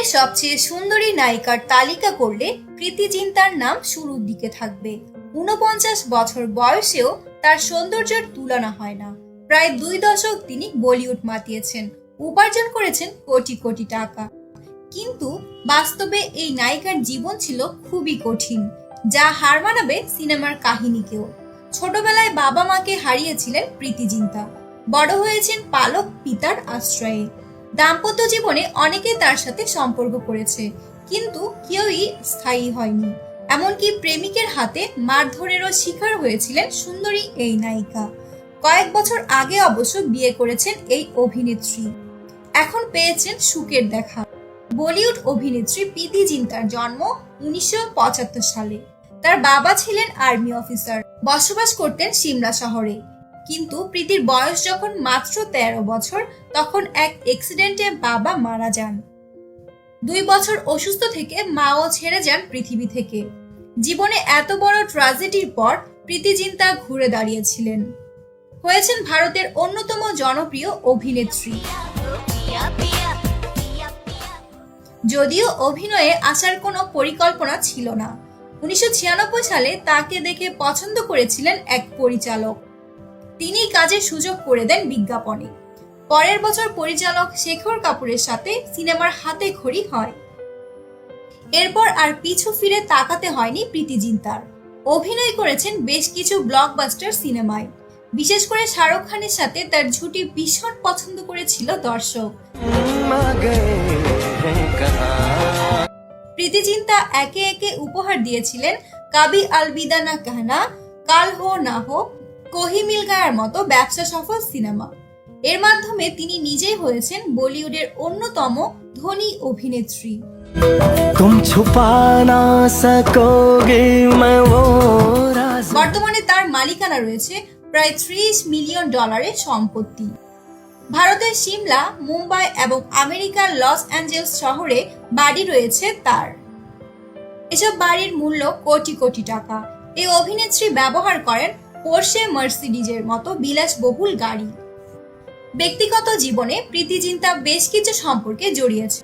বলিউডের সবচেয়ে সুন্দরী নায়িকার তালিকা করলে প্রীতি জিন্তার নাম শুরুর দিকে থাকবে। ঊনপঞ্চাশ বছর বয়সেও তার সৌন্দর্যের তুলনা হয় না। প্রায় দুই দশক তিনি বলিউড মাতিয়েছেন, উপার্জন করেছেন কোটি কোটি টাকা। কিন্তু বাস্তবে এই নায়িকার জীবন ছিল খুবই কঠিন, যা হার মানাবে সিনেমার কাহিনীকেও। ছোটবেলায় বাবা মাকে হারিয়েছিলেন প্রীতি জিন্তা, বড় হয়েছেন পালক পিতার আশ্রয়ে। দাম্পত্য জীবনে অনেকে তার সাথে সম্পর্ক করেছে, কিন্তু কেউই স্থায়ী হয়নি। এমনকি প্রেমিকের হাতে মারধরেরও শিকার হয়েছিলেন সুন্দরী এই নায়িকা। কয়েক বছর আগে অবশ্য বিয়ে করেছেন এই অভিনেত্রী। এখন পেয়েছেন সুখের দেখা। বলিউড অভিনেত্রী প্রীতি জিন্তার জন্ম উনিশশো পঁচাত্তর সালে। তার বাবা ছিলেন আর্মি অফিসার। বসবাস করতেন সিমলা শহরে। কিন্তু প্রীতির বয়স যখন মাত্র তেরো বছর, তখন এক অ্যাক্সিডেন্টে বাবা মারা যান। দুই বছর অসুস্থ থেকে মাও ছেড়ে যান পৃথিবী থেকে। জীবনে এত বড় ট্রাজেডির পর প্রীতি জিন্তা ঘুরে দাঁড়িয়েছিলেন। হয়েছেন ভারতের অন্যতম জনপ্রিয় অভিনেত্রী। যদিও অভিনয়ে আসার কোনো পরিকল্পনা ছিল না। উনিশশো ছিয়ানব্বই সালে তাকে দেখে পছন্দ করেছিলেন এক পরিচালক। তিনি কাজের সুযোগ করে দেন বিজ্ঞাপনে। পরের বছর পরিচালক শেখর কাপুরের সাথে সিনেমার হাতে খড়ি হয়। এরপর আর পিছু ফিরে তাকাতে হয়নি প্রীতি জিন্তার। অভিনয় করেছেন বেশ কিছু ব্লকবাস্টার সিনেমায়। বিশেষ করে শাহরুখ খানের সাথে তার ঝুটি ভীষণ পছন্দ করেছিল দর্শক। প্রীতি জিন্তা একে একে উপহার দিয়েছিলেন কাবি আলবিদা না কাহনা, কাল হো না হো কহিমিল গায়ের মতো ব্যবসা সফল সিনেমা। এর মাধ্যমে তিনি নিজেই হয়েছেন বলিউডের অন্যতম ধনী অভিনেত্রী। বর্তমানে তার মালিকানা রয়েছে প্রায় ত্রিশ মিলিয়ন ডলারের সম্পত্তি। ভারতের সিমলা মুম্বাই এবং আমেরিকার লস অ্যাঞ্জেলস শহরে বাড়ি রয়েছে তার। এসব বাড়ির মূল্য কোটি কোটি টাকা। এই অভিনেত্রী ব্যবহার করেন পোর্শে মার্সিডিজের মতো বিলাসবহুল গাড়ি। ব্যক্তিগত জীবনে প্রীতি জিন্তা বেশ কিছু সম্পর্কে জড়িয়েছে।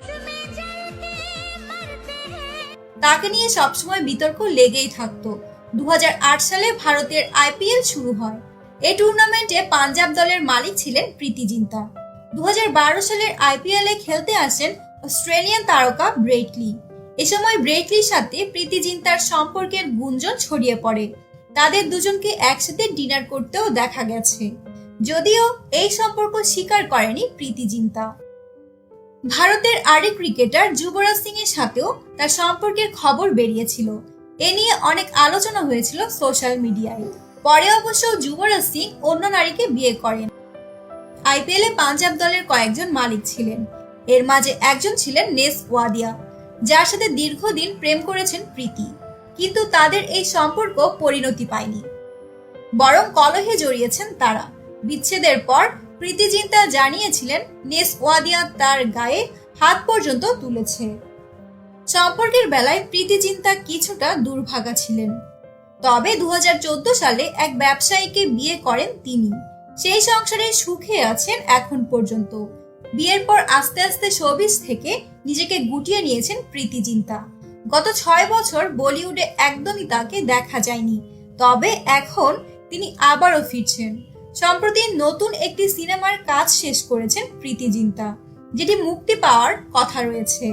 তাকে নিয়ে সবসময় বিতর্ক লেগেই থাকতো। দুহাজার আট সালে ভারতের আইপিএল শুরু হয়। এই টুর্নামেন্টে পাঞ্জাব দলের মালিক ছিলেন প্রীতি জিন্তা দু হাজার বারো সালের আইপিএল এ খেলতে আসেন অস্ট্রেলিয়ান তারকা ব্রেটলি এ সময় ব্রেটলির সাথে প্রীতি জিন্তার সম্পর্কের গুঞ্জন ছড়িয়ে পড়ে। তাদের দুজনকে একসাথে ডিনার করতেও দেখা গেছে। যদিও এই সম্পর্ক স্বীকার করেনি প্রীতি জিন্তা। ভারতের আরেক ক্রিকেটার যুবরাজ সিং এর সাথেও তার সম্পর্কের খবর বেরিয়েছিল। এ নিয়ে অনেক আলোচনা হয়েছিল সোশ্যাল মিডিয়ায় পরে অবশ্য যুবরাজ সিং অন্য নারীকে বিয়ে করেন। আইপিএল এ পাঞ্জাব দলের কয়েকজন মালিক ছিলেন। এর মাঝে একজন ছিলেন নেস ওয়াদিয়া, যার সাথে দীর্ঘদিন প্রেম করেছেন প্রীতি। কিন্তু তাদের এই সম্পর্ক পরিণতি পায়নি। বরং কলহে জড়িয়েছেন তারা। বিচ্ছেদের পর প্রীতি জিন্তা জানিয়েছিলেন নেস ওয়াদিয়া তার গায়ে হাত পর্যন্ত তুলেছে। সম্পর্কের বেলায় প্রীতি জিন্তা কিছুটা দুর্ভাগা ছিলেন। তবে দু হাজার চোদ্দ সালে এক ব্যবসায়ীকে বিয়ে করেন তিনি। সেই সংসারে সুখে আছেন এখন পর্যন্ত। বিয়ের পর আস্তে আস্তে শোবিস থেকে নিজেকে গুটিয়ে নিয়েছেন প্রীতি জিন্তা গত ছয় বছর বলিউডে একদমই তাকে দেখা যায়নি। তবে এখন তিনি আবারও ফিরছেন। সম্প্রতি নতুন একটি সিনেমার কাজ শেষ করেছেন প্রীতি জিন্তা, যেটি মুক্তি পাওয়ার কথা রয়েছে।